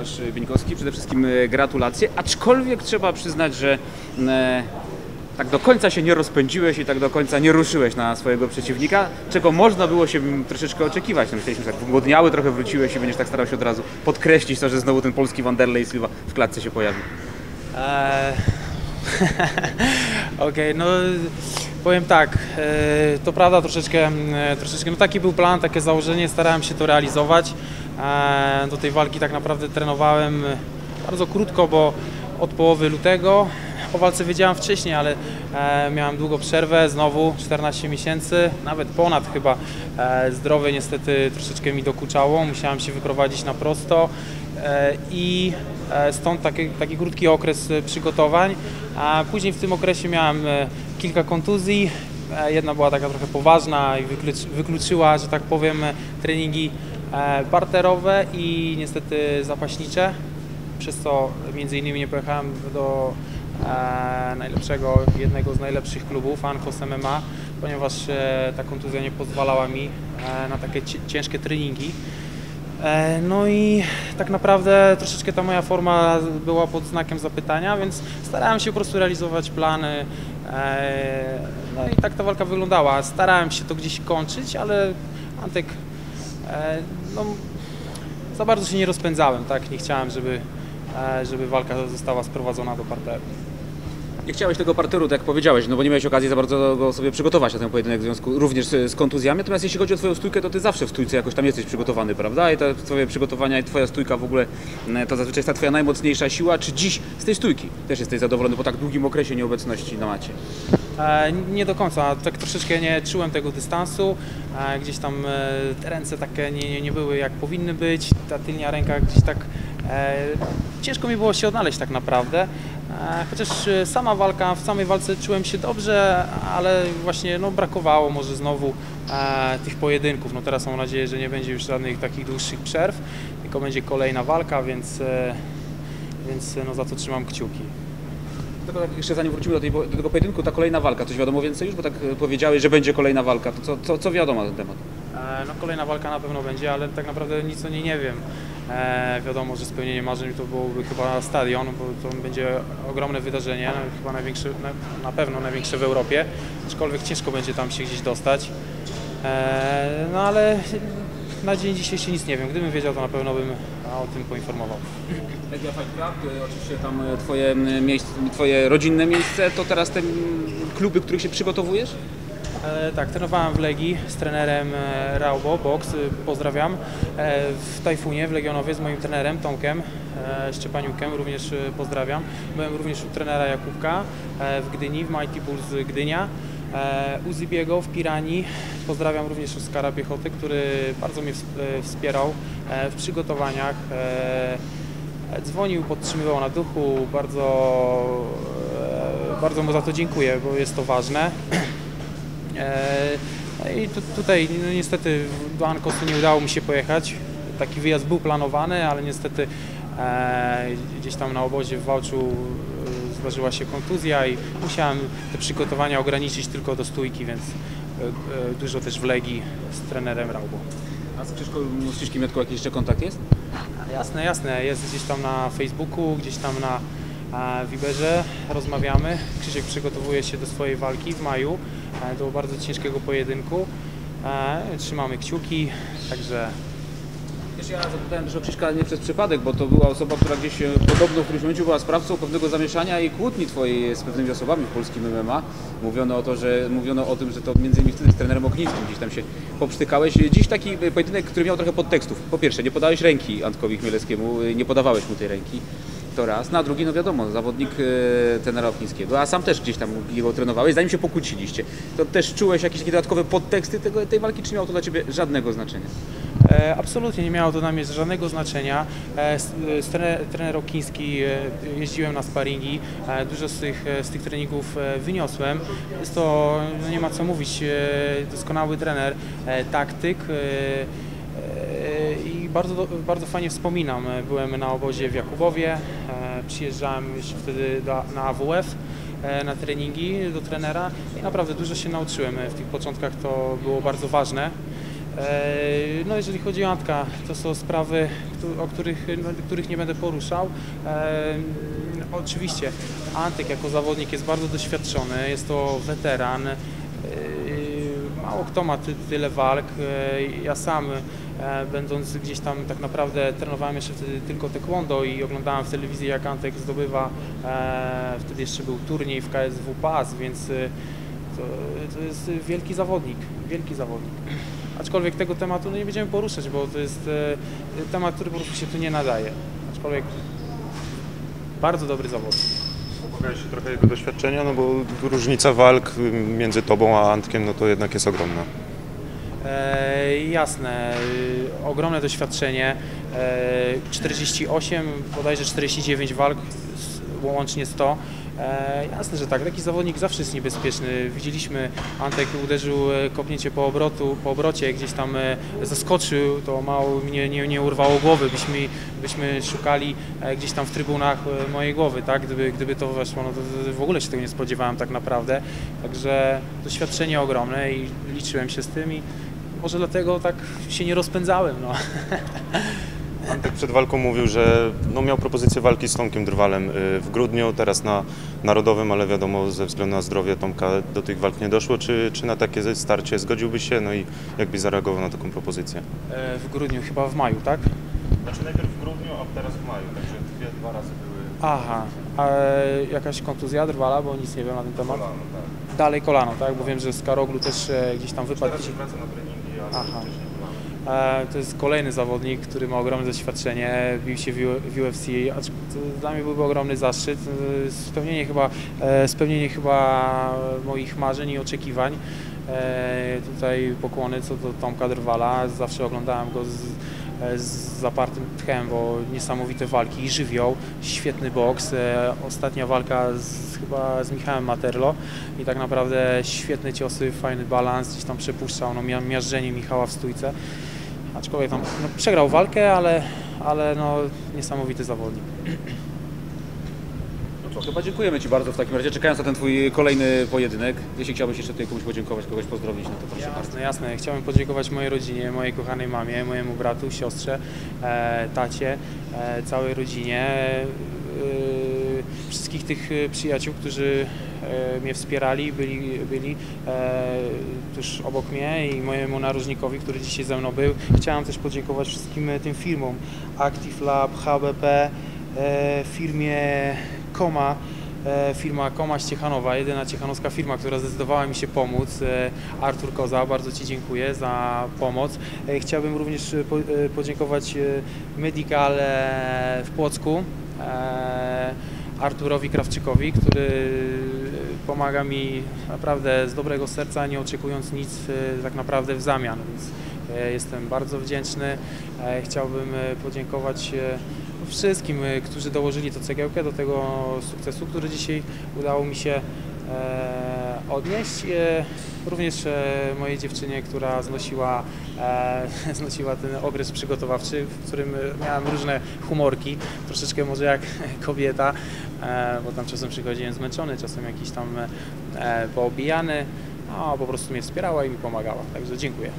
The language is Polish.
Łukasz Bieńkowski. Przede wszystkim e, gratulacje, aczkolwiek trzeba przyznać, że e, tak do końca się nie rozpędziłeś i tak do końca nie ruszyłeś na swojego przeciwnika, czego można było się troszeczkę oczekiwać. No, myśleliśmy, że tak wygłodniały trochę wróciłeś i będziesz tak starał się od razu podkreślić to, że znowu ten polski Wanderlei Silva w klatce się pojawił. Eee, Okej, no powiem tak, e, to prawda troszeczkę, e, troszeczkę, no taki był plan, takie założenie, starałem się to realizować. E, Do tej walki tak naprawdę trenowałem bardzo krótko, bo od połowy lutego, o walce wiedziałem wcześniej, ale e, miałem długą przerwę, znowu 14 miesięcy, nawet ponad chyba. E, Zdrowie niestety troszeczkę mi dokuczało, musiałem się wyprowadzić na prosto e, i stąd taki, taki krótki okres przygotowań. A później w tym okresie miałem kilka kontuzji. Jedna była taka trochę poważna i wykluczy, wykluczyła, że tak powiem, treningi e, parterowe i niestety zapaśnicze, przez co między innymi nie pojechałem do e, najlepszego, jednego z najlepszych klubów, Ankos MMA, ponieważ e, ta kontuzja nie pozwalała mi na takie ciężkie treningi. No i tak naprawdę troszeczkę ta moja forma była pod znakiem zapytania, więc starałem się po prostu realizować plany. No i tak ta walka wyglądała. Starałem się to gdzieś kończyć, ale Antek, no, za bardzo się nie rozpędzałem, tak? Nie chciałem, żeby, e, żeby walka została sprowadzona do parteru. Nie chciałeś tego parteru, tak jak powiedziałeś, no bo nie miałeś okazji za bardzo go sobie przygotować na ten pojedynek w związku również z, kontuzjami. Natomiast jeśli chodzi o Twoją stójkę, to Ty zawsze w stójce jakoś tam jesteś przygotowany, prawda? I te Twoje przygotowania i Twoja stójka w ogóle e, to zazwyczaj jest ta Twoja najmocniejsza siła. Czy dziś z tej stójki też jesteś zadowolony po tak długim okresie nieobecności na macie? E, Nie do końca, tak troszeczkę nie czułem tego dystansu, e, gdzieś tam e, te ręce takie nie, nie, nie były jak powinny być, ta tylnia ręka gdzieś tak, ciężko mi było się odnaleźć tak naprawdę, e, chociaż e, sama walka, w samej walce czułem się dobrze, ale właśnie no, brakowało może znowu e, tych pojedynków, no teraz mam nadzieję, że nie będzie już żadnych takich dłuższych przerw, tylko będzie kolejna walka, więc, e, więc no, za to trzymam kciuki. Tylko tak jeszcze zanim wrócimy do, tej, do tego pojedynku, ta kolejna walka, coś wiadomo więcej już? Bo tak e, powiedziałeś, że będzie kolejna walka. To co, co, co wiadomo na ten temat? E, No kolejna walka na pewno będzie, ale tak naprawdę nic o niej nie wiem. E, wiadomo, że spełnienie marzeń to byłoby chyba stadion, bo to będzie ogromne wydarzenie, no, chyba największe, na, na pewno największe w Europie, aczkolwiek ciężko będzie tam się gdzieś dostać. E, no ale na dzień dzisiejszy nic nie wiem. Gdybym wiedział, to na pewno bym o tym poinformował. Media Fight Club, e, oczywiście tam e, twoje, miejsce, twoje rodzinne miejsce, to teraz te kluby, których się przygotowujesz? E, tak, trenowałem w Legii z trenerem e, Raubo, box, e, pozdrawiam, e, w Tajfunie, w Legionowie z moim trenerem Tomkiem Szczepaniukiem, również e, pozdrawiam. Byłem również u trenera Jakubka w Gdyni, w Mighty Bulls Gdynia. U Zibiego w Piranii, pozdrawiam również Oskara Piechoty, który bardzo mnie ws- wspierał w przygotowaniach. Dzwonił, podtrzymywał na duchu, bardzo, bardzo mu za to dziękuję, bo jest to ważne. E, No i tu, tutaj no niestety do Ankosu nie udało mi się pojechać. Taki wyjazd był planowany, ale niestety e, gdzieś tam na obozie w Wałczu e, zdarzyła się kontuzja i musiałem te przygotowania ograniczyć tylko do stójki, więc e, e, dużo też w Legii z trenerem Raubo. A z Krzyszką Ściszkiem Miotką jakiś jeszcze kontakt jest? Jasne, jasne. Jest gdzieś tam na Facebooku, gdzieś tam na e, Viberze rozmawiamy. Krzysiek przygotowuje się do swojej walki w maju, e, do bardzo ciężkiego pojedynku. E, Trzymamy kciuki, także Wiesz, ja zapytałem też o Krzyśka nie przez przypadek, bo to była osoba, która gdzieś e, podobno w którymś momencie była sprawcą pewnego zamieszania i kłótni twojej z pewnymi osobami w polskim MMA. Mówiono o, to, że, mówiono o tym, że to między innymi wtedy z trenerem Oknińskim gdzieś tam się poprztykałeś. Dziś taki e, pojedynek, który miał trochę podtekstów. Po pierwsze, nie podałeś ręki Antkowi Chmielewskiemu, e, nie podawałeś mu tej ręki. To raz. Na drugi, no wiadomo, zawodnik e, Oknińskiego, a sam też gdzieś tam jego trenowałeś, zanim się pokłóciliście. To też czułeś jakieś takie dodatkowe podteksty tego, tej walki, czy miało to dla Ciebie żadnego znaczenia? E, Absolutnie nie miało to dla mnie żadnego znaczenia. E, trener, trener Okiński jeździłem na sparingi, dużo z tych, z tych treningów wyniosłem. Jest to, no nie ma co mówić, doskonały trener, taktyk i bardzo, bardzo fajnie wspominam. E, Byłem na obozie w Jakubowie, e, przyjeżdżałem już wtedy na AWF e, na treningi do trenera i naprawdę dużo się nauczyłem. E, W tych początkach to było bardzo ważne. E, No jeżeli chodzi o Antka, to są sprawy, o których, no, których nie będę poruszał. E, Oczywiście Antek jako zawodnik jest bardzo doświadczony, jest to weteran. E, Mało kto ma ty, tyle walk. E, Ja sam e, będąc gdzieś tam tak naprawdę trenowałem jeszcze wtedy tylko taekwondo i oglądałem w telewizji jak Antek zdobywa, e, wtedy jeszcze był turniej w KSW PAS, więc e, to, to jest wielki zawodnik, wielki zawodnik. Aczkolwiek tego tematu no nie będziemy poruszać, bo to jest e, temat, który po prostu się tu nie nadaje. Aczkolwiek bardzo dobry zawodnik. Obawiałeś się trochę jego doświadczenia, no bo różnica walk między tobą a Antkiem, no to jednak jest ogromna. Jasne, y, ogromne doświadczenie. E, 48, bodajże 49 walk, łącznie 100. E, jasne, że tak. Taki zawodnik zawsze jest niebezpieczny. Widzieliśmy, Antek uderzył e, kopnięcie po, obrotu, po obrocie, gdzieś tam e, zaskoczył, to mało mnie nie, nie urwało głowy. Byśmy, byśmy szukali e, gdzieś tam w trybunach mojej głowy, tak? Gdyby, gdyby to weszło, no to w ogóle się tego nie spodziewałem tak naprawdę. Także doświadczenie ogromne i liczyłem się z tym i może dlatego tak się nie rozpędzałem. No. Antek przed walką mówił, że no miał propozycję walki z Tomkiem Drwalem y, w grudniu, teraz na Narodowym, ale wiadomo, ze względu na zdrowie Tomka do tych walk nie doszło. Czy, czy na takie starcie zgodziłbyś się? No i jakbyś zareagował na taką propozycję? E, W grudniu, chyba w maju, tak? Znaczy najpierw w grudniu, a teraz w maju, także dwie, dwa razy były Aha, a jakaś kontuzja drwala, bo nic nie wiem na ten temat. kolano, tak. Dalej kolano, tak? Bo wiem, że z Karoglu też e, gdzieś tam wypadł. Teraz się wraca na treningi, ale Aha. E, To jest kolejny zawodnik, który ma ogromne doświadczenie, bił się w UFC, dla mnie byłby ogromny zaszczyt, e, spełnienie chyba, e, spełnienie chyba moich marzeń i oczekiwań. Tutaj pokłony co do Tomka Drwala, zawsze oglądałem go z, z zapartym tchem, bo niesamowite walki i żywioł, świetny boks. E, Ostatnia walka z, chyba z Michałem Materlo i tak naprawdę świetne ciosy, fajny balans, gdzieś tam przepuszczał, no, mia- miażdżenie Michała w stójce. Aczkolwiek tam no, przegrał walkę, ale, ale no, niesamowity zawodnik. Co, chyba dziękujemy Ci bardzo w takim razie, czekając na ten Twój kolejny pojedynek. Jeśli chciałbyś jeszcze tutaj komuś podziękować, kogoś pozdrowić, no to proszę bardzo. Jasne, jasne. Chciałbym podziękować mojej rodzinie, mojej kochanej mamie, mojemu bratu, siostrze, e, tacie, e, całej rodzinie, e, wszystkich tych e, przyjaciół, którzy e, mnie wspierali, byli, byli e, tuż obok mnie i mojemu narożnikowi, który dzisiaj ze mną był. Chciałem też podziękować wszystkim e, tym firmom Active Lab, HBP, firmie Koma, e, firma Koma Ciechanowa, jedyna ciechanowska firma, która zdecydowała mi się pomóc. E, Artur Koza, bardzo Ci dziękuję za pomoc. E, Chciałbym również po- podziękować Medical w Płocku, Arturowi Krawczykowi, który pomaga mi naprawdę z dobrego serca, nie oczekując nic tak naprawdę w zamian, więc jestem bardzo wdzięczny. Chciałbym podziękować wszystkim, e, którzy dołożyli to cegiełkę do tego sukcesu, który dzisiaj udało mi się e, odnieść. E, Również e, mojej dziewczynie, która znosiła, znosiła ten okres przygotowawczy, w którym miałem różne humorki, troszeczkę może jak kobieta, bo tam czasem przychodziłem zmęczony, czasem jakiś tam poobijany, a po prostu mnie wspierała i mi pomagała. Także dziękuję.